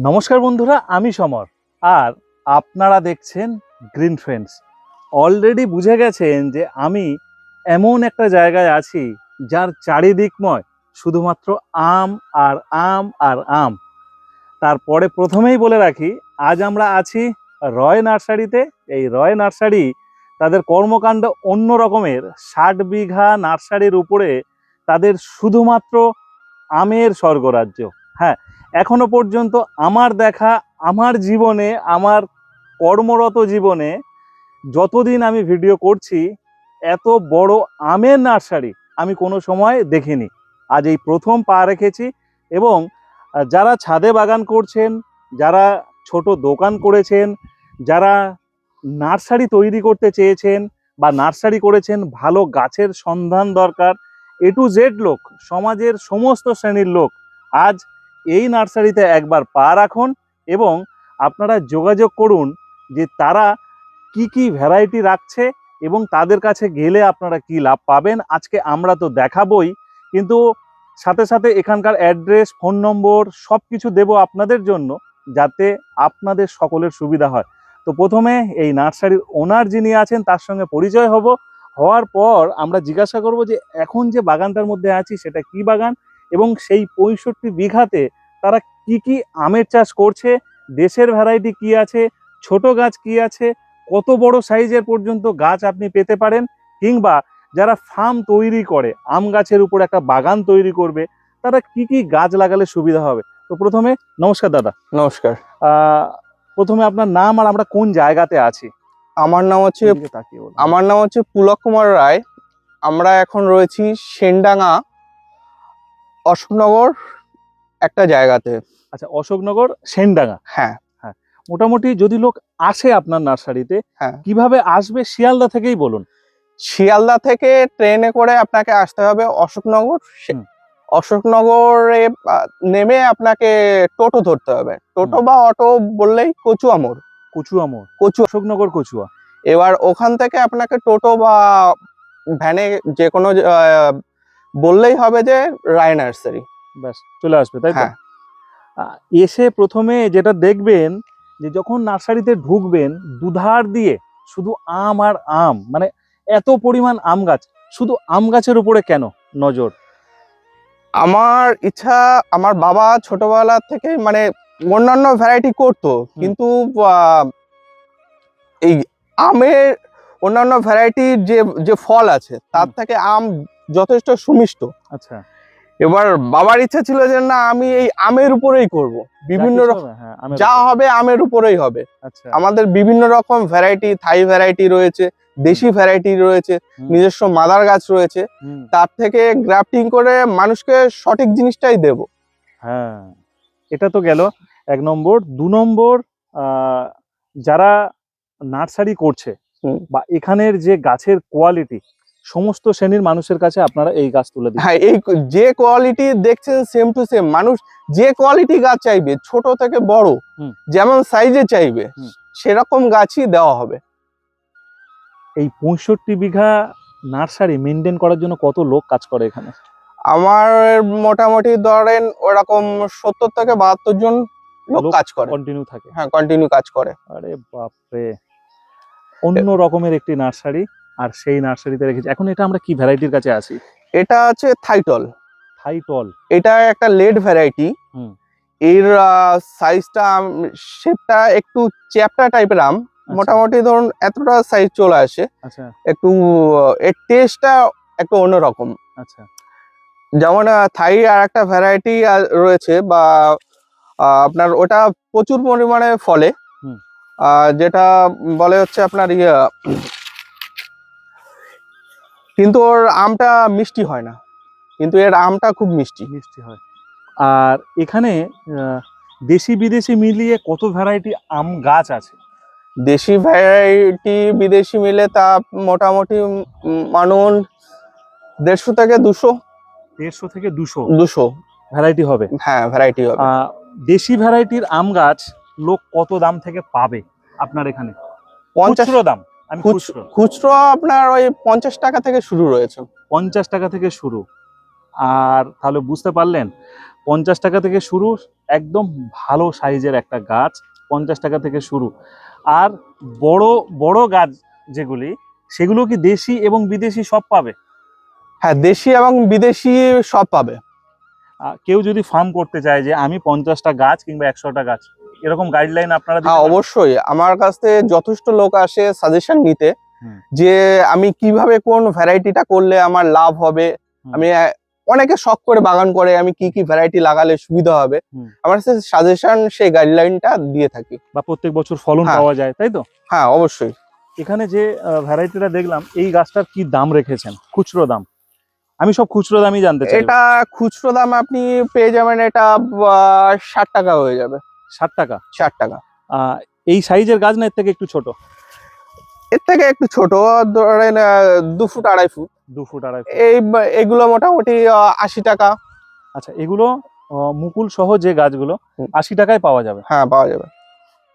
নমস্কার বন্ধুরা, আমি সমর। আর আপনারা দেখছেন গ্রিন ফ্রেন্ডস অলরেডি বুঝে গেছেন যে আমি এমন একটা জায়গায় আছি যার চারিদিকময় শুধুমাত্র আম আর আম আর আম। তারপরে প্রথমেই বলে রাখি, আজ আমরা আছি রয় নার্সারিতে। এই রয় নার্সারি তাদের কর্মকাণ্ড অন্য রকমের। ষাট বিঘা নার্সারির উপরে তাদের শুধুমাত্র আমের স্বর্গরাজ্য। হ্যাঁ এখনও পর্যন্ত আমার দেখা, আমার জীবনে, আমার কর্মরত জীবনে যতদিন আমি ভিডিও করছি, এত বড় আমের নার্সারি আমি কোনো সময় দেখিনি। আজ এই প্রথম পা রেখেছি এবং যারা ছাদে বাগান করছেন, যারা ছোট দোকান করেছেন, যারা নার্সারি তৈরি করতে চেয়েছেন বা নার্সারি করেছেন, ভালো গাছের সন্ধান দরকার, এ টু জেড লোক, সমাজের সমস্ত শ্রেণির লোক, আজ এই নার্সারিতে একবার পা রাখুন এবং আপনারা যোগাযোগ করুন যে তারা কি কি ভ্যারাইটি রাখছে এবং তাদের কাছে গেলে আপনারা কি লাভ পাবেন। আজকে আমরা তো দেখাবই, কিন্তু সাথে সাথে এখানকার অ্যাড্রেস ফোন নম্বর সব কিছু দেবো আপনাদের জন্য যাতে আপনাদের সকলের সুবিধা হয়। তো প্রথমে এই নার্সারির ওনার যিনি আছেন তার সঙ্গে পরিচয় হব। হওয়ার পর আমরা জিজ্ঞাসা করব যে এখন যে বাগানটার মধ্যে আছি সেটা কি বাগান এবং সেই পঁয়ষট্টি বিঘাতে তারা কি কি আমের চাষ করছে দেশের ভ্যারাইটি কি আছে ছোট গাছ কি আছে কত বড় সাইজের পর্যন্ত গাছ আপনি পেতে পারেন কিংবা যারা ফার্ম তৈরি করে আম গাছের উপর একটা বাগান তৈরি করবে তারা কি কি গাছ লাগালে সুবিধা হবে? তো প্রথমে নমস্কার দাদা। নমস্কার। প্রথমে আপনার নাম আর আমরা কোন জায়গাতে আছি? আমার নাম হচ্ছে। আমার নাম হচ্ছে পুলক কুমার রায়। আমরা এখন রয়েছি সেনডাঙ্গা অশোকনগর একটা জায়গাতে। আচ্ছা অশোকনগর সেনডাঙ্গা। হ্যাঁ। হ্যাঁ মোটামুটি যদি লোক আসে আপনার নার্সারিতে হ্যাঁ। কীভাবে আসবে শিয়ালদা থেকেই বলুন? শিয়ালদা থেকে ট্রেনে করে আপনাকে আসতে হবে অশোকনগর। অশোকনগরে নেমে আপনাকে টোটো ধরতে হবে। টোটো বা অটো বললেই কচুয়া মোড় কচুয়া। মোড় কচুয়া অশোকনগর কচুয়া। এবার ওখান থেকে আপনাকে টোটো বা ভ্যানে যে কোনো বললেই হবে যে রায় নার্সারি। ব্যাস চলে আসবে তাই তো? হ্যাঁ। এসে প্রথমে যেটা দেখবেন যে যখন নার্সারিতে ঢুকবেন দুধার দিয়ে শুধু আম আর আম মানে এত পরিমাণ আম গাছ শুধু আম গাছের উপরে কেন নজর? আমার ইচ্ছা আমার বাবা ছোটবেলা থেকে মানে অন্যান্য ভ্যারাইটি করতো কিন্তু এই আমের অন্যান্য ভ্যারাইটির যে যে ফল আছে তার থেকে আম যথেষ্ট সুমিষ্ট। আচ্ছা। এবার বাবার ইচ্ছা ছিল যে না আমি এই আমের উপরেই করব। বিভিন্ন রকম হ্যাঁ, যা হবে আমের উপরেই হবে। আচ্ছা। আমাদের বিভিন্ন রকম ভ্যারাইটি থাই ভ্যারাইটি রয়েছে দেশি ভ্যারাইটি রয়েছে নিজস্ব মাদার গাছ রয়েছে। তার থেকে গ্রাফটিং করে মানুষকে সঠিক জিনিসটাই দেব। হ্যাঁ এটা তো গেল এক নম্বর। দু নম্বর আহ, যারা নার্সারি করছে বা এখানের যে গাছের কোয়ালিটি সমস্ত শ্রেণির মানুষের কাছে আপনারা এই গাছ তুলে দিচ্ছেন। হ্যাঁ এই যে কোয়ালিটি দেখছেন সেম টু সেম মানুষ যে কোয়ালিটি গাছ চাইবে ছোট থেকে বড়। যেমন সাইজে চাইবে সেরকম গাছই দেওয়া হবে। এই পঁয়ষট্টি বিঘা নার্সারি মেনটেন করার জন্য কত লোক কাজ করে এখানে? আমার মোটামুটি ধরেন ওরকম সত্তর থেকে বাহাত্তর জন লোক কাজ করে। কন্টিনিউ থাকে। হ্যাঁ কন্টিনিউ কাজ করে। আরে বাপরে। অন্য রকমের একটি নার্সারি। আর সেই নার্সারিতে রেখেছি। এখন এটা আমরা কি ভ্যারাইটির কাছে আছি? এটা আছে থাইটল। থাইটল। এটা একটা লেড ভ্যারাইটি। এর সাইজটা শেপটা একটু চ্যাপটা টাইপের আম। মোটামুটি ধরুন এতটা সাইজ চলে আসে। আচ্ছা। একটু এর টেস্টটা একটু অন্যরকম। আচ্ছা। যেমন থাই আর একটা ভ্যারাইটি রয়েছে বা আপনার ওটা প্রচুর পরিমাণে ফলে। যেটা বলে হচ্ছে আপনার ইয়ে কিন্তু ওর আমটা মিষ্টি হয় না। কিন্তু এর আমটা খুব মিষ্টি। মিষ্টি হয়। আর এখানে দেশি বিদেশি মিলিয়ে কত ভ্যারাইটি আম গাছ আছে? দেশি ভ্যারাইটি বিদেশি মিলে তা মোটামুটি মানুন দেড়শো থেকে দুশো। দেড়শো থেকে দুশো দুশো। ভ্যারাইটি হবে। হ্যাঁ ভ্যারাইটি হবে। দেশি ভ্যারাইটির আম গাছ লোক কত দাম থেকে পাবে আপনার এখানে? পঞ্চাশ দাম। আমি খুচরো। খুচরো আপনার ওই পঞ্চাশ টাকা থেকে শুরু রয়েছে। পঞ্চাশ টাকা থেকে শুরু। আর তাহলে বুঝতে পারলেন পঞ্চাশ টাকা থেকে শুরু একদম ভালো সাইজের একটা গাছ পঞ্চাশ টাকা থেকে শুরু। আর বড় বড় গাছ যেগুলি সেগুলো কি দেশি এবং বিদেশি সব পাবে? হ্যাঁ দেশি এবং বিদেশি সব পাবে। কেউ যদি ফার্ম করতে চায় যে আমি পঞ্চাশটা গাছ কিংবা একশোটা গাছ এরকম গাইডলাইন আপনারা হ্যাঁ অবশ্যই। আমার কাছ থেকে যথেষ্ট লোক আসে সাজেশন নিতে যে আমি কীভাবে কোন ভ্যারাইটিটা করলে আমার লাভ হবে। আমি অনেকে শখ করে বাগান করে আমি কি কি ভ্যারাইটি লাগালে সুবিধা হবে। আমার কাছে সাজেশন সেই গাইডলাইনটা দিয়ে থাকি। বা প্রত্যেক বছর ফলন হ্যাঁ। পাওয়া যায় তাই তো? হ্যাঁ অবশ্যই। এখানে যে ভ্যারাইটিটা দেখলাম এই গাছটার কি দাম রেখেছেন? খুচরো দাম। আমি সব খুচরো দামই জানতে চাই। এটা খুচরো দাম আপনি পেয়ে যাবেন এটা ষাট টাকা হয়ে যাবে। ষাট টাকা। ষাট টাকা। এই সাইজের গাছ না এর থেকে একটু ছোট? এর থেকে একটু ছোট ধরেন দু ফুট আড়াই ফুট। দু ফুট আড়াই ফুট। এই এগুলো মোটামুটি আশি টাকা। আচ্ছা এগুলো মুকুল সহ যে গাছগুলো আশি টাকায় পাওয়া যাবে? হ্যাঁ পাওয়া যাবে।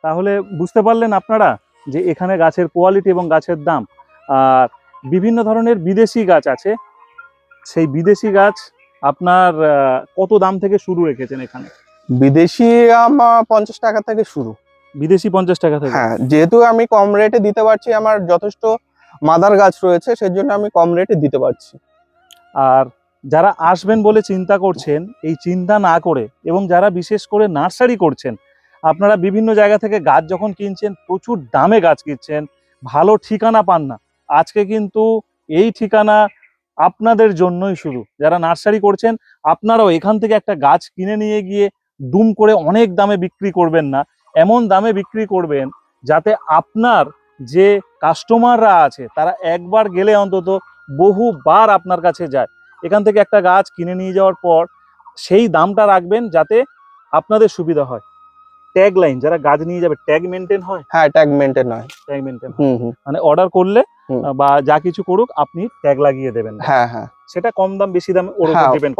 তাহলে বুঝতে পারলেন আপনারা যে এখানে গাছের কোয়ালিটি এবং গাছের দাম। আর বিভিন্ন ধরনের বিদেশি গাছ আছে। সেই বিদেশি গাছ আপনার কত দাম থেকে শুরু রেখেছেন এখানে? বিদেশি আমার পঞ্চাশ টাকা থেকে শুরু। বিদেশি পঞ্চাশ টাকা থেকে? হ্যাঁ যেহেতু আমি কম রেটে দিতে পারছি আমার যথেষ্ট মাদার গাছ রয়েছে সেজন্য আমি কম রেটে দিতে পারছি। আর যারা আসবেন বলে চিন্তা করছেন এই চিন্তা না করে এবং যারা বিশেষ করে নার্সারি করছেন আপনারা বিভিন্ন জায়গা থেকে গাছ যখন কিনছেন প্রচুর দামে গাছ কিনছেন ভালো ঠিকানা পান না। আজকে কিন্তু এই ঠিকানা আপনাদের জন্যই শুধু যারা নার্সারি করছেন আপনারাও এখান থেকে একটা গাছ কিনে নিয়ে গিয়ে দুম করে অনেক দামে বিক্রি করবেন না। এমন দামে বিক্রি করবেন যাতে আপনার যে কাস্টমাররা আছে তারা একবার গেলে অন্তত বহুবার আপনার কাছে যায়। এখান থেকে একটা গাছ কিনে নিয়ে যাওয়ার পর সেই দামটা রাখবেন যাতে আপনাদের সুবিধা হয়। ট্যাগ লাইন যারা গাছ নিয়ে যাবে ট্যাগ মেনটেন হয়? হ্যাঁ ট্যাগ মেনটেন হয়। ট্যাগ মেনটেন মানে অর্ডার করলে বা যা কিছু করুক আপনি ট্যাগ লাগিয়ে দেবেন হ্যাঁ হ্যাঁ। সেটা কম দাম বেশি দাম ওর উপর হ্যাঁ ডিপেন্ড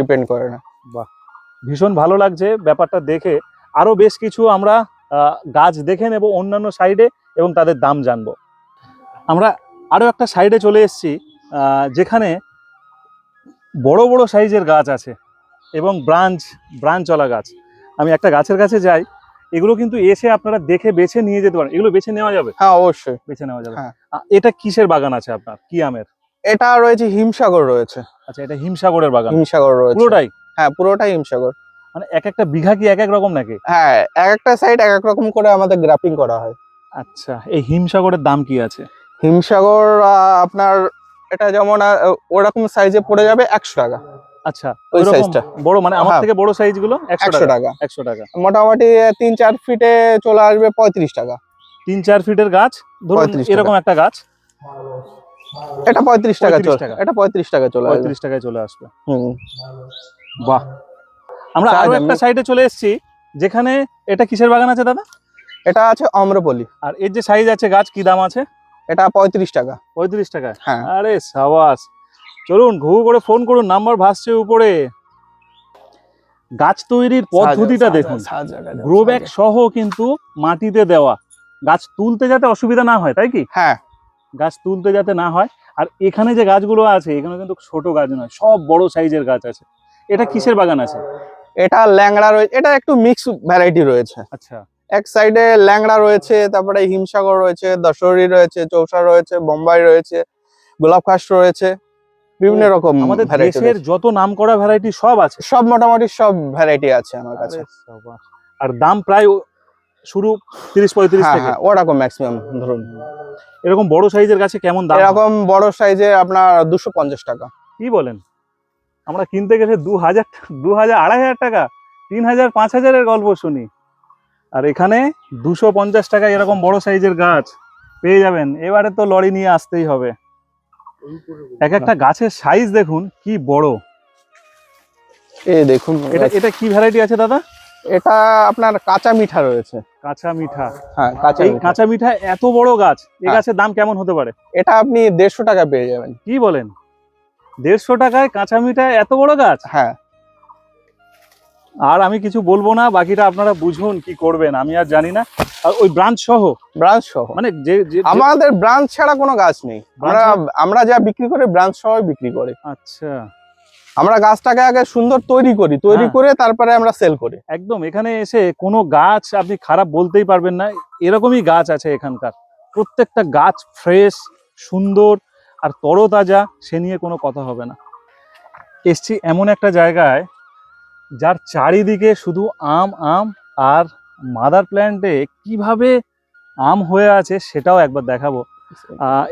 ডিপেন্ড করে। না। ভীষণ ভালো লাগছে ব্যাপারটা দেখে। আরও বেশ কিছু আমরা আহ, গাছ দেখে নেব অন্যান্য সাইডে এবং তাদের দাম জানব। আমরা আরও একটা সাইডে চলে এসেছি আহ, যেখানে বড় বড় সাইজের গাছ আছে এবং ব্রাঞ্চ ব্রাঞ্চওয়ালা গাছ। আমি একটা গাছের কাছে যাই এগুলো কিন্তু এসে আপনারা দেখে বেছে নিয়ে যেতে পারেন। এগুলো বেছে নেওয়া যাবে? হ্যাঁ অবশ্যই। বেছে নেওয়া যাবে। হ্যাঁ। এটা কিসের বাগান আছে আপনার? কি আমের? এটা রয়েছে হিমসাগর রয়েছে। আচ্ছা এটা হিমসাগরের বাগান। হিমসাগর রয়েছে। পুরোটাই? হ্যাঁ পুরোটাই হিমসাগর। মানে এক একটা বিঘা কি এক এক রকম নাকি? হ্যাঁ এক একটা সাইড এক এক রকম করে আমাদের গ্রাফটিং করা হয়। আচ্ছা এই হিমসাগরের দাম কি আছে? হিমসাগর আপনার এটা যেমন ওরকম সাইজে পড়ে যাবে একশো টাকা। আচ্ছা ওই ওইরকম size টা। বড় মানে আমার হ্যাঁ। থেকে বড় সাইজগুলো একশো টাকা। একশো টাকা। মোটামুটি তিন চার ফিটে চলে আসবে পঁয়ত্রিশ টাকা। তিন চার ফিটের গাছ? ধরুন 35 এরকম একটা গাছ? এটা পঁয়ত্রিশ টাকা 35 চলে এটা পঁয়ত্রিশ টাকা চলে পঁয়ত্রিশ টাকায় চলে আসবে। হুম। বাহ। আমরা Size আরও একটা সাইডে চলে এসেছি যেখানে এটা কিসের বাগান আছে দাদা? এটা আছে অম্রপলি। আর এর যে সাইজ আছে গাছ কি দাম আছে? এটা পঁয়ত্রিশ টাকা। পঁয়ত্রিশ টাকা? হ্যাঁ। আরে সাবাস। চলুন ঘু করে ফোন করুন নাম্বার ভাসছে উপরে। গাছ তৈরির পদ্ধতিটা দেখুন। গ্রো ব্যাগ সহ কিন্তু মাটিতে দেওয়া। গাছ তুলতে যাতে অসুবিধা না হয় তাই কি? হ্যাঁ। গাছ তুলতে যাতে না হয়। আর এখানে যে গাছগুলো আছে এখানে কিন্তু ছোট গাছ নয় সব বড় সাইজের গাছ আছে। এটা কিসের বাগান আছে? এটা ল্যাংড়া রয়েছে এটা একটু মিক্স ভ্যারাইটি রয়েছে। আচ্ছা। এক সাইডে ল্যাংড়া রয়েছে তারপরে হিমসাগর রয়েছে দশহরি রয়েছে চৌসা রয়েছে বোম্বাই রয়েছে গোলাপ খাস রয়েছে বিভিন্ন রকম আমাদের দেশের যত নাম করা ভ্যারাইটি সব আছে। সব মোটামুটি সব ভ্যারাইটি আছে আমার কাছে। আর দাম প্রায় শুরু তিরিশ পঁয়ত্রিশ হ্যাঁ থেকে। হ্যাঁ ওরকম ম্যাক্সিমাম ধরুন। এরকম বড় সাইজের কাছে কেমন দাম? এরকম বড় সাইজে আপনার দুশো পঞ্চাশ টাকা। কি বলেন? আমরা কিনতে গেলে দু হাজার দু হাজার আড়াই হাজার টাকা তিন হাজার পাঁচ হাজারের গল্প শুনি। আর এখানে দুশো পঞ্চাশ টাকা এরকম বড় সাইজের গাছ পেয়ে যাবেন। এবারে তো লরি নিয়ে আসতেই হবে। এক একটা গাছের সাইজ দেখুন কি বড়। এ দেখুন এটা এটা কি ভ্যারাইটি আছে দাদা? এটা আপনার কাঁচা মিঠা রয়েছে। কাঁচা মিঠা। হ্যাঁ কাঁচা এই কাঁচা মিঠা এত বড় গাছ এই হ্যাঁ। গাছের দাম কেমন হতে পারে? এটা আপনি দেড়শো টাকা পেয়ে যাবেন। কি বলেন? দেড়শো টাকায় কাঁচা মিঠা এত বড় গাছ? হ্যাঁ। আর আমি কিছু বলব না বাকিটা আপনারা বুঝুন কি করবেন আমি আর জানি না। আর ওই ব্রাঞ্চ সহ? ব্রাঞ্চ সহ। মানে যে- আমাদের ব্রাঞ্চ ছাড়া কোনো গাছ নেই। আমরা আমরা যা বিক্রি করে ব্রাঞ্চ সহ বিক্রি করে। আচ্ছা। আমরা গাছটাকে আগে সুন্দর তৈরি করি তৈরি হ্যাঁ। করে তারপরে আমরা সেল করি। একদম এখানে এসে কোনো গাছ আপনি খারাপ বলতেই পারবেন না এরকমই গাছ আছে এখানকার। প্রত্যেকটা গাছ ফ্রেশ সুন্দর আর তরতাজা, সে নিয়ে কোনো কথা হবে না। এসছি এমন একটা জায়গায় যার চারিদিকে শুধু আম আম আর মাদার প্ল্যান্টে কীভাবে আম হয়ে আছে সেটাও একবার দেখাবো।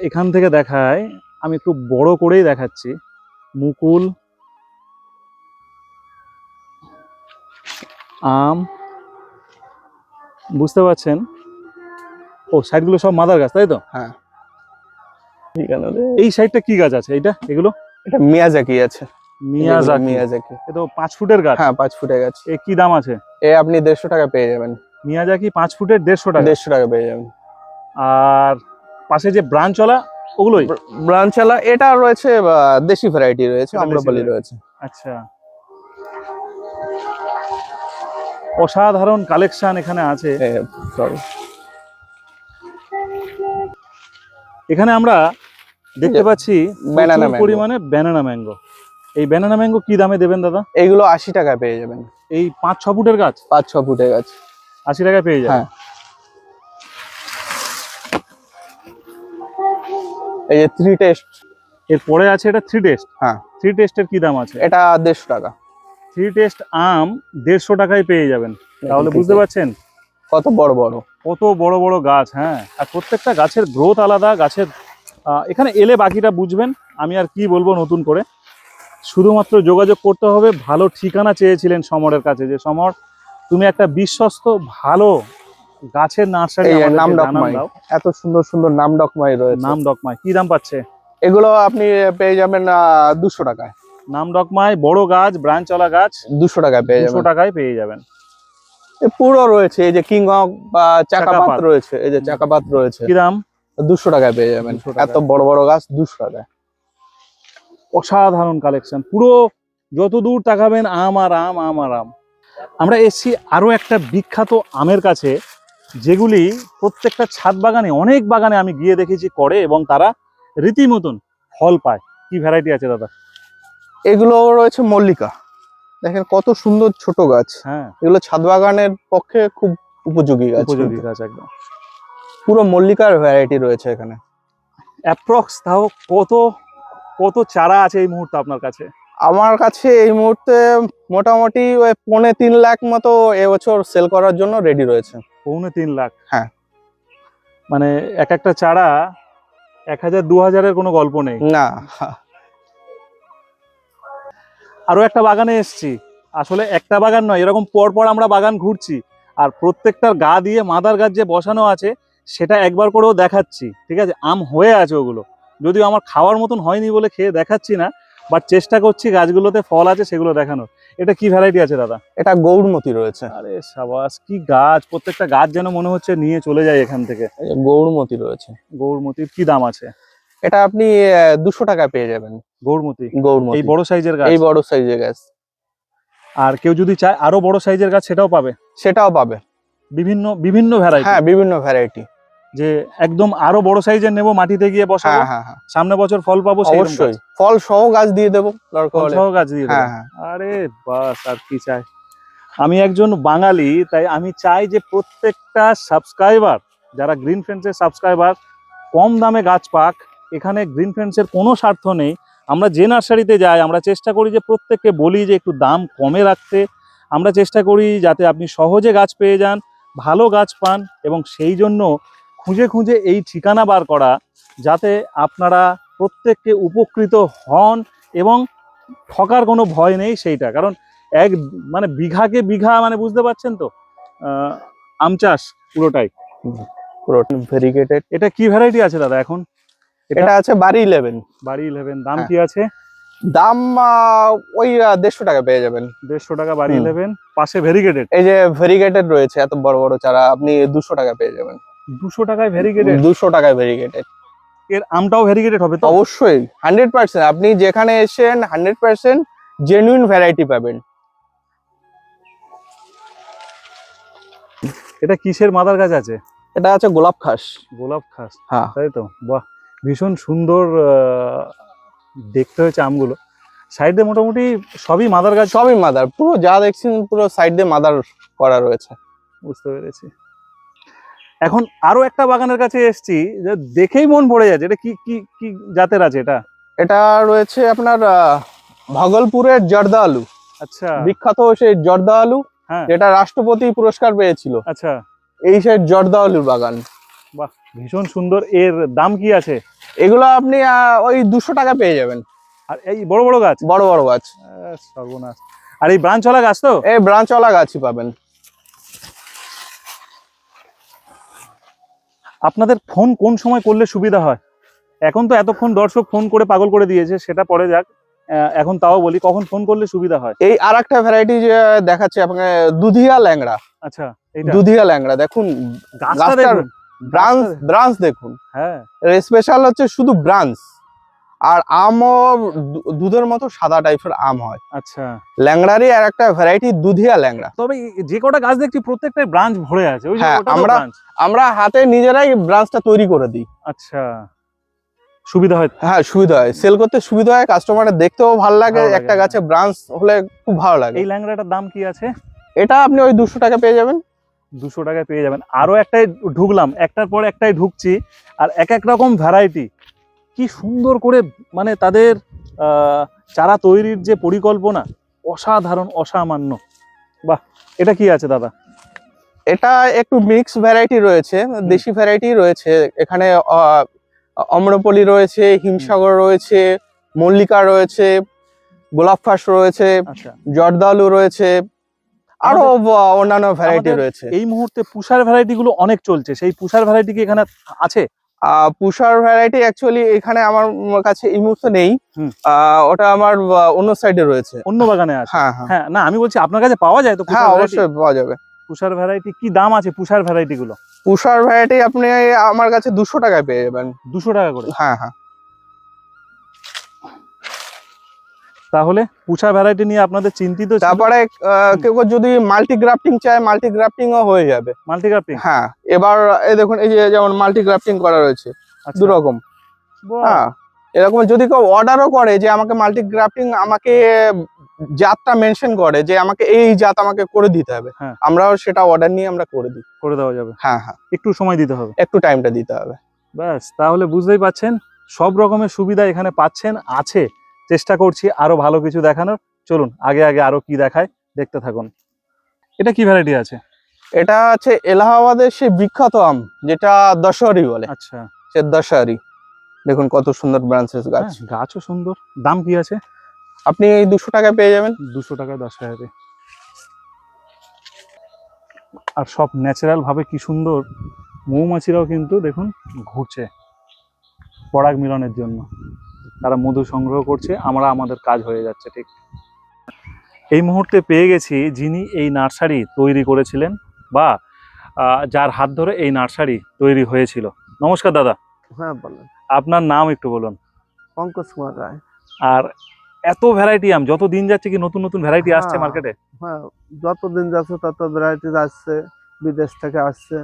এখান থেকে দেখায়, আমি একটু বড় করেই দেখাচ্ছি। মুকুল, আম, বুঝতে পারছেন? ও সাইডগুলো সব মাদার গাছ, তাই তো? হ্যাঁ। এই সাইডটা কি গাছ আছে? এইটা? এগুলো? এটা মিয়াজাকি আছে। মিয়াজাকি। মিয়াজাকি। তো পাঁচ ফুটের গাছ? হ্যাঁ পাঁচ ফুটে গাছ। এ কি দাম আছে? এ আপনি দেড়শো টাকা পেয়ে যাবেন। মিয়াজাকি পাঁচ ফুটের দেড়শো টাকা? দেড়শো টাকা পেয়ে যাবেন। আর পাশে যে ব্রাঞ্চওয়ালা ওগুলোই? ব্রাঞ্চালা এটা রয়েছে দেশি ভ্যারাইটি রয়েছে আম্রপালি রয়েছে। আচ্ছা। অসাধারণ কালেকশন এখানে আছে। এখানে আমরা দেখতে পাচ্ছি প্রচুর পরিমাণে ব্যানানা ম্যাঙ্গো এই ব্যানানা ম্যাঙ্গো কি দামে দেবেন দাদা? এইগুলো আশি টাকা পেয়ে যাবেন। এই পাঁচ ছ ফুটের গাছ? পাঁচ ছ ফুটের গাছ। আশি টাকায় পেয়ে যায় হ্যাঁ। এই যে থ্রি টেস্ট এরপরে আছে এটা থ্রি টেস্ট হ্যাঁ। থ্রি টেস্টের কি দাম আছে? এটা দেড়শো টাকা। থ্রি টেস্ট আম দেড়শো টাকায় পেয়ে যাবেন। তাহলে বুঝতে পারছেন? কত বড় বড়। কত বড় বড় গাছ হ্যাঁ। আর প্রত্যেকটা গাছের গ্রোথ আলাদা গাছের এখানে এলে বাকিটা বুঝবেন। আমি আর কি বলব নতুন করে। শুধুমাত্র যোগাযোগ করতে হবে ভালো ঠিকানা চেয়েছিলেন সমরের কাছে যে সমর তুমি একটা বিশ্বস্ত ভালো গাছের নার্সারি নাম ডকমাই এত সুন্দর সুন্দর নাম ডকমাই রয়েছে। নাম ডকমাই কি দাম পাচ্ছে? এগুলো আপনি পেয়ে যাবেন দুশো টাকায়। নাম ডকমাই বড় গাছ ব্রাঞ্চওয়ালা গাছ দুশো টাকায় পেয়ে দুশো টাকায় পেয়ে যাবেন। পুরো রয়েছে এই যে কিং বা চাকাপাত চাকাপাত। রয়েছে এই যে চাকাপাত রয়েছে। কি দাম? দুশো টাকায় পেয়ে যাবেন। এত বড় বড় গাছ দুশো টাকায়। অসাধারণ কালেকশন পুরো যত দূর তাকাবেন আম আর আম আম আর আম। আমরা এসছি আরও একটা বিখ্যাত আমের কাছে যেগুলি প্রত্যেকটা ছাদ বাগানে অনেক বাগানে আমি গিয়ে দেখেছি করে এবং তারা রীতিমতন ফল পায়। কি ভ্যারাইটি আছে দাদা? এগুলো রয়েছে মল্লিকা। দেখেন কত সুন্দর ছোট গাছ। হ্যাঁ। এগুলো ছাদ বাগানের পক্ষে খুব উপযোগী গাছ। উপযোগী গাছ একদম। পুরো মল্লিকার ভ্যারাইটি রয়েছে এখানে। অ্যাপ্রক্স তাও কত কত চারা আছে এই মুহূর্তে আপনার কাছে? আমার কাছে এই মুহূর্তে মোটামুটি ওই পৌনে তিন লাখ মতো এবছর সেল করার জন্য রেডি রয়েছে। পৌনে তিন লাখ? হ্যাঁ। মানে এক একটা চারা এক হাজার দু হাজারের কোনো গল্প নেই। না। আরও একটা বাগানে এসছি। আসলে একটা বাগান নয় এরকম পর পর আমরা বাগান ঘুরছি। আর প্রত্যেকটার গা দিয়ে মাদার গাছ যে বসানো আছে সেটা একবার করেও দেখাচ্ছি ঠিক আছে? আম হয়ে আছে ওগুলো। যদিও আমার খাওয়ার মতন হয়নি বলে খেয়ে দেখাচ্ছি না বাট চেষ্টা করছি গাছগুলোতে ফল আছে সেগুলো দেখানোর। এটা কি ভ্যারাইটি আছে দাদা? এটা গৌরমতি রয়েছে। আরে সাবাস কি গাছ! প্রত্যেকটা গাছ যেন মনে হচ্ছে নিয়ে চলে যায় এখান থেকে। গৌরমতি রয়েছে। গৌরমতির কি দাম আছে? এটা আপনি দুশো টাকা পেয়ে যাবেন। গৌরমতি গৌরমতি এই বড় সাইজের গাছ? এই বড় সাইজের গাছ। আর কেউ যদি চায় আরও বড় সাইজের গাছ সেটাও পাবে? সেটাও পাবে। বিভিন্ন বিভিন্ন ভ্যারাইটি হ্যাঁ বিভিন্ন ভ্যারাইটি যে একদম আরও বড় সাইজের নেব মাটিতে গিয়ে বসাবো হ্যাঁ হ্যাঁ হ্যাঁ। সামনে বছর ফল পাবো অবশ্যই। ফল সহ গাছ দিয়ে দেবো ফল সহ গাছ দিয়ে দেবো। আরে বাস আর কি চাই? আমি একজন বাঙালি তাই আমি চাই যে প্রত্যেকটা সাবস্ক্রাইবার যারা গ্রিন ফ্রেন্ডসের সাবস্ক্রাইবার কম দামে গাছ পাক। এখানে গ্রিন ফ্রেন্ডসের কোনো স্বার্থ নেই। আমরা যে নার্সারিতে যাই আমরা চেষ্টা করি যে প্রত্যেককে বলি যে একটু দাম কমে রাখতে। আমরা চেষ্টা করি যাতে আপনি সহজে গাছ পেয়ে যান ভালো গাছ পান এবং সেই জন্য খুঁজে খুঁজে এই ঠিকানা বার করা যাতে আপনারা প্রত্যেককে উপকৃত হন এবং ঠকার কোনো ভয় নেই সেইটা। কারণ এক মানে বিঘাকে বিঘা মানে বুঝতে পারছেন তো? আম চাষ পুরোটাই। ভেরিগেটেড। এটা কি ভ্যারাইটি আছে দাদা এখন? এটা- এটা আছে বাড়ি ইলেভেন বাড়ি ইলেভেন দাম হ্যাঁ। কি আছে? দাম ওই দেড়শো টাকা পেয়ে যাবেন। দেড়শো টাকা বাড়ি ইলেভেন পাশে ভেরিগেটেড। এই যে ভেরিগেটেড রয়েছে এত বড় বড় চারা আপনি দুশো টাকা পেয়ে যাবেন। দুশো টাকায় ভেরিগেটেড। দুশো টাকায় ভেরিগেটেড। এর আমটাও ভেরিগেটেড হবে তো? অবশ্যই হান্ড্রেড পার্সেন্ট। আপনি যেখানে এসেন হান্ড্রেড পার্সেন্ট জেনুইন ভ্যারাইটি পাবেন। এটা কিসের মাদার গাছ আছে? এটা আছে গোলাপ খাস। গোলাপ খাস। হ্যাঁ। তাই তো? বাহ ভীষণ সুন্দর দেখতে হয়েছে আমগুলো। সাইডে মোটামুটি সবই মাদার গাছ? সবই মাদার। পুরো যা দেখছেন পুরো সাইড দিয়ে মাদার করা রয়েছে। বুঝতে পেরেছি। এখন আরও একটা বাগানের কাছে এসেছি যে দেখেই মন ভরে যাচ্ছে এটা কি কি কি জাতের আছে এটা? এটা রয়েছে আপনার ভাগলপুরের জর্দা আলু। আচ্ছা। বিখ্যাত সেই জর্দা আলু হ্যাঁ। যেটা রাষ্ট্রপতি পুরস্কার পেয়েছিল। আচ্ছা। এই সেই জর্দা আলুর বাগান। বাহ ভীষণ সুন্দর। এর দাম কি আছে? এগুলো আপনি ওই দুশো টাকা পেয়ে যাবেন। আর এই বড় বড় গাছ? বড় বড় গাছ। সর্বনাশ। আর এই ব্রাঞ্চওয়ালা গাছ তো? এই ব্রাঞ্চওয়ালা গাছই পাবেন। আপনাদের ফোন কোন সময় করলে সুবিধা হয়? এখন তো এতক্ষণ দর্শক ফোন করে পাগল করে দিয়েছে সেটা পরে যাক। আহ, এখন তাও বলি কখন ফোন করলে সুবিধা হয়? এই আর একটা ভ্যারাইটি দেখাচ্ছে আপনাকে দুধিয়া ল্যাংড়া। আচ্ছা দুধিয়া ল্যাংড়া দেখুন গাছটা গাছটার দেখুন ব্রাঞ্চ ব্রাঞ্চ দেখুন। হ্যাঁ। স্পেশাল হচ্ছে শুধু ব্রাঞ্চ। আর আমও দুধের মতো সাদা টাইপের আম হয়। আচ্ছা। ল্যাংড়ারই আর একটা ভ্যারাইটি দুধিয়া ল্যাংড়া। তবে যে কটা গাছ দেখছি প্রত্যেকটাই ব্রাঞ্চ ভরে আছে হ্যাঁ, আমরা- আমরা হাতে নিজেরাই ব্রাঞ্চটা তৈরি করে দিই। আচ্ছা। সুবিধা হয়। হ্যাঁ সুবিধা হয়। সেল করতে সুবিধা হয় কাস্টমারের দেখতেও ভালো লাগে একটা হ্যাঁ। গাছে ব্রাঞ্চ হলে খুব ভালো লাগে। এই ল্যাংড়াটার দাম কি আছে? এটা আপনি ওই দুশো টাকা পেয়ে যাবেন। দুশো পেয়ে যাবেন। আরও একটাই ঢুকলাম একটার পর একটাই ঢুকছি আর এক এক রকম ভ্যারাইটি কি সুন্দর করে মানে তাদের চারা তৈরির যে পরিকল্পনা অসাধারণ অসামান্য। বাহ এটা কি আছে দাদা? এটা একটু মিক্স ভ্যারাইটি রয়েছে দেশি ভ্যারাইটি রয়েছে। এখানে অম্রপলি রয়েছে হিমসাগর রয়েছে মল্লিকা রয়েছে গোলাপ ফাঁস রয়েছে আচ্ছা। জর্দালু রয়েছে আরও অন্যান্য ভ্যারাইটি রয়েছে। এই মুহূর্তে পুষার ভ্যারাইটি গুলো অনেক চলছে। সেই পুষার ভ্যারাইটি কি এখানে আছে? পুষার ভ্যারাইটি অ্যাকচুয়ালি এখানে আমার কাছে এই মুহূর্তে নেই। ওটা আমার অন্য সাইডে রয়েছে। অন্য বাগানে আছে? হ্যাঁ হ্যাঁ। হ্যাঁ না আমি বলছি আপনার কাছে পাওয়া যায় তো হ্যাঁ অবশ্যই পাওয়া যাবে। পুষার ভ্যারাইটি কি দাম আছে পুষার ভ্যারাইটি গুলো? পুষার ভ্যারাইটি আপনি আমার কাছে দুশো টাকায় পেয়ে যাবেন। দুশো টাকা করে? হ্যাঁ হ্যাঁ। তাহলে পুষা ভ্যারাইটি নিয়ে আপনাদের চিন্তিত তারপরে কেউ যদি মাল্টি গ্রাফটিং চায় মাল্টি গ্রাফটিং ও হয়ে যাবে। মাল্টিগ্রাফটিং হ্যাঁ এবার এই দেখুন এই যে যেমন মাল্টি গ্রাফটিং করা রয়েছে আচ্ছা। দু রকম হ্যাঁ এরকম যদি কেউ অর্ডারও করে যে আমাকে মাল্টি গ্রাফটিং আমাকে জাতটা মেনশন করে যে আমাকে এই জাত আমাকে করে দিতে হবে হ্যাঁ। আমরাও সেটা অর্ডার নিয়ে আমরা করে দিই। করে দেওয়া যাবে। হ্যাঁ হ্যাঁ। একটু সময় দিতে হবে। একটু টাইমটা দিতে হবে। ব্যাস তাহলে বুঝতেই পাচ্ছেন সব রকমের সুবিধা এখানে পাচ্ছেন আছে। চেষ্টা করছি আরও ভালো কিছু দেখানোর। চলুন আগে আগে আরও কি দেখায় দেখতে থাকুন। এটা কি ভ্যারাইটি আছে? এটা আছে এলাহাবাদের সে বিখ্যাত আম যেটা দশহরি বলে। আচ্ছা। সে দশহরি। দেখুন কত সুন্দর ব্রাঞ্চেস গাছ। হ্যাঁ, গাছও সুন্দর। দাম কি আছে? আপনি এই দুশো টাকায় পেয়ে যাবেন। দুশো টাকা দশ টাকাতে আর সব ন্যাচারাল ভাবে কি সুন্দর। মৌমাছিরাও কিন্তু দেখুন ঘুরছে। পরাগ মিলনের জন্য। তারা মধু সংগ্রহ করছে আমরা আমাদের কাজ হয়ে যাচ্ছে ঠিক? এই মুহূর্তে পেয়ে গেছি যিনি এই নার্সারি তৈরি করেছিলেন বা যার হাত ধরে এই নার্সারি তৈরি হয়েছিল। নমস্কার দাদা। হ্যাঁ বলেন। আপনার নাম একটু বলুন। পঙ্কজ কুমার রায়। আর এত ভ্যারাইটি আম যত দিন যাচ্ছে কি নতুন নতুন ভ্যারাইটি আসছে। মার্কেটে হ্যাঁ যত দিন যাচ্ছে তত ভ্যারাইটিস আসছে বিদেশ থেকে আসছে।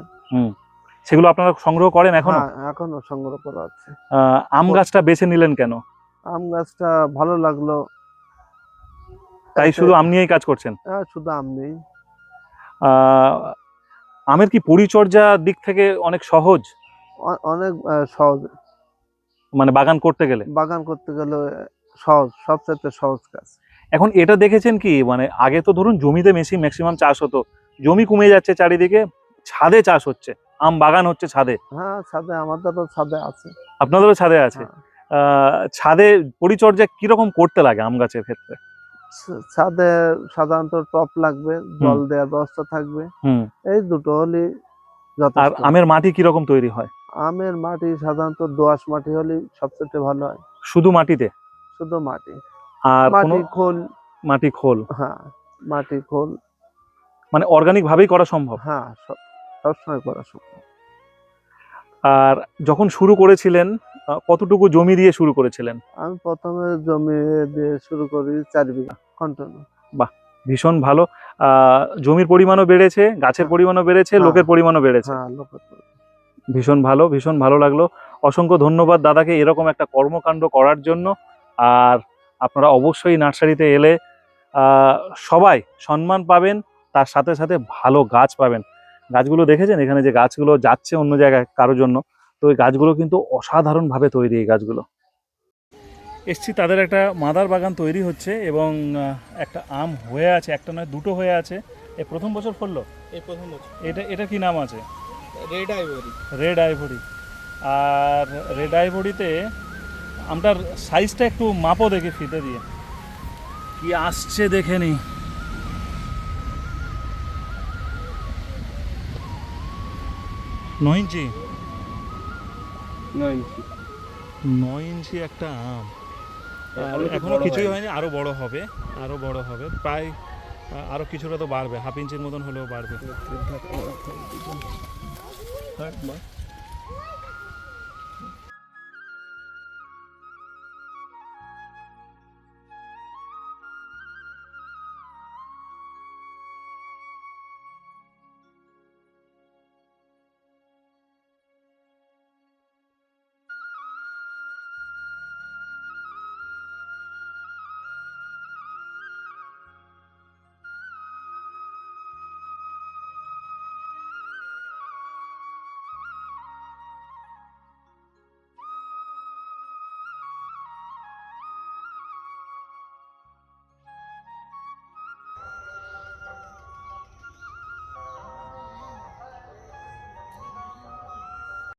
সেগুলো আপনারা সংগ্রহ করেন এখনও? হ্যাঁ, এখনও সংগ্রহ করা আছে। আম গাছটা বেছে নিলেন কেন? আম গাছটা ভালো লাগল। তাই শুধু আম নিয়েই কাজ করছেন? হ্যাঁ, শুধু আম নেই আমের কি পরিচর্যা দিক থেকে অনেক সহজ? অনেক সহজ। মানে বাগান করতে গেলে? বাগান করতে গেলে সহজ সবচেয়ে সহজ কাজ। এখন এটা দেখেছেন কি? মানে আগে তো ধরুন জমিতে বেশি ম্যাক্সিমাম চাষ হতো। জমি কমে যাচ্ছে চারিদিকে ছাদে চাষ হচ্ছে। আম বাগান হচ্ছে ছাদে। হ্যাঁ ছাদে আমাদেরও ছাদে আছে। আপনাদেরও ছাদে আছে। হ্যাঁ। আহ, ছাদে পরিচর্যা কীরকম করতে লাগে আম গাছের ক্ষেত্রে? ছাদে সাধারণত টপ লাগবে জল দেওয়ার ব্যবস্থা থাকবে। এই দুটো হলে আর আমের মাটি কীরকম তৈরি হয়? আমের মাটি সাধারণত দোআঁশ মাটি হলে সবচেয়ে ভালো হয়। শুধু মাটিতে? শুধু মাটি। আর মাটি খোল। মাটি খোল? হ্যাঁ মাটি খোল। মানে অর্গানিক ভাবেই করা সম্ভব? হ্যাঁ সবসময় করা সম্ভব আর যখন শুরু করেছিলেন কতটুকু জমি দিয়ে শুরু করেছিলেন? আমি প্রথমে জমি দিয়ে শুরু করি চার বিঘা বাহ ভীষণ ভালো। জমির পরিমাণও বেড়েছে গাছের পরিমাণও বেড়েছে হ্যাঁ। লোকের পরিমাণও বেড়েছে। হ্যাঁ ভীষণ ভালো ভীষণ ভালো লাগল। অসংখ্য ধন্যবাদ দাদাকে এরকম একটা কর্মকাণ্ড করার জন্য। আর আপনারা অবশ্যই নার্সারিতে এলে সবাই সম্মান পাবেন তার সাথে সাথে ভালো গাছ পাবেন। গাছগুলো দেখেছেন? এখানে যে গাছগুলো যাচ্ছে অন্য জায়গায় কারোর জন্য তো ওই গাছগুলো কিন্তু অসাধারণভাবে তৈরি এই গাছগুলো। এসছি তাদের একটা মাদার বাগান তৈরি হচ্ছে এবং একটা আম হয়ে আছে একটা নয় দুটো হয়ে আছে। এ প্রথম বছর ফললো? এই প্রথম বছর। এটা এটা কি নাম আছে? Red ivory. Red ivory. আর রেড আইভরিতে আমটার সাইজটা একটু মাপো দেখে ফিতে দিয়ে। কি আসছে দেখে নি। নয় ইঞ্চি? নয় ইঞ্চি। নয় ইঞ্চি একটা আম। আর এখনও কিছুই হয়নি। আরও বড় হবে আরও বড় হবে। প্রায় আরও কিছুটা তো বাড়বে হাফ ইঞ্চির মতন হলেও বাড়বে।